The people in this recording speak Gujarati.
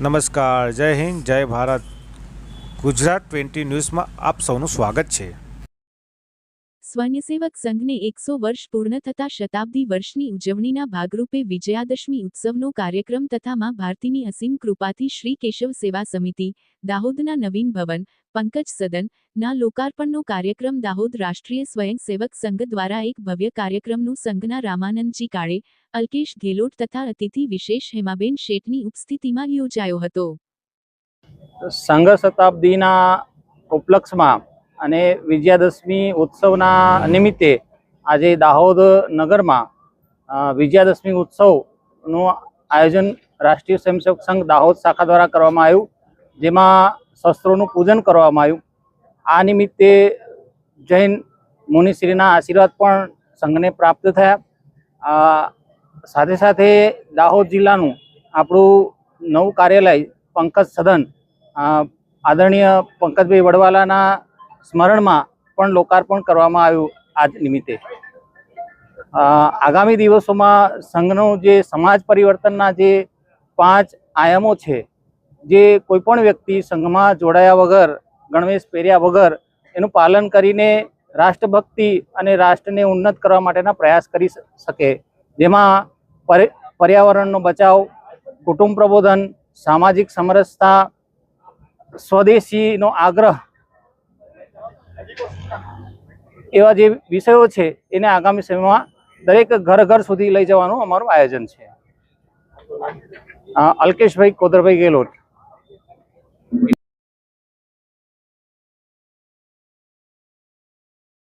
નમસ્કાર જય હિન્દ જય ભારત. ગુજરાત ટ્વેન્ટી ન્યૂઝમાં આપ સૌનું સ્વાગત છે. સ્વયંસેવક સંઘને એકસો વર્ષ પૂર્ણ થતા શતાબ્દી વર્ષની ઉજવણીના ભાગરૂપે વિજયાદશમી ઉત્સવનો કાર્યક્રમ તથા માં ભારતીની અસીમ કૃપાથી શ્રી કેશવ સેવા સમિતિ, દાહોદના નવીન ભવન, પંકજ સદન, ના લોકાર્પણનો કાર્યક્રમ દાહોદ રાષ્ટ્રીય સ્વયંસેવક સંઘ દ્વારા એક ભવ્ય કાર્યક્રમનું સંઘના રામાનંદજી કાળે, અલ્કેશ ગેલોટ તથા અતિથિ વિશેષ હેમાબેન શેઠની ઉપસ્થિતિમાં યોજાયો હતો. સંઘ શતાબ્દીના ઉપલક્ષમાં અને વિજયાદશમી ઉત્સવના નિમિત્તે આજે દાહોદ નગરમાં વિજયાદશમી ઉત્સવનું આયોજન રાષ્ટ્રીય સ્વયંસેવક સંઘ દાહોદ શાખા દ્વારા કરવામાં આવ્યું, જેમાં શસ્ત્રોનું પૂજન કરવામાં આવ્યું. આ નિમિત્તે જૈન મુનિશ્રીના આશીર્વાદ પણ સંઘને પ્રાપ્ત થયા. સાથે સાથે દાહોદ જિલ્લાનું આપણું નવું કાર્યાલય પંકજ સદન આદરણીય પંકજભાઈ વડવાલાના સ્મરણમાં પણ લોકાર્પણ કરવામાં આવ્યું આજ નિમિત્તે. આગામી દિવસોમાં સંઘનું જે સમાજ પરિવર્તનના જે પાંચ આયામો છે, જે કોઈપણ વ્યક્તિ સંઘમાં જોડાયા વગર, ગણવેશ પહેર્યા વગર એનું પાલન કરીને રાષ્ટ્રભક્તિ અને રાષ્ટ્રને ઉન્નત કરવા માટેના પ્રયાસ કરી શકે. જેમાં પર્ય- પર્યાવરણનો બચાવ, કુટુંબ પ્રબોધન, સામાજિક સમરસતા, સ્વદેશીનો આગ્રહ એવા જે વિષયો છે, એને આગામી સમયમાં દરેક ઘર ઘર સુધી લઈ જવાનું અમારું આયોજન છે. અલ્કેશભાઈ કોદરભાઈ ગેલોટ.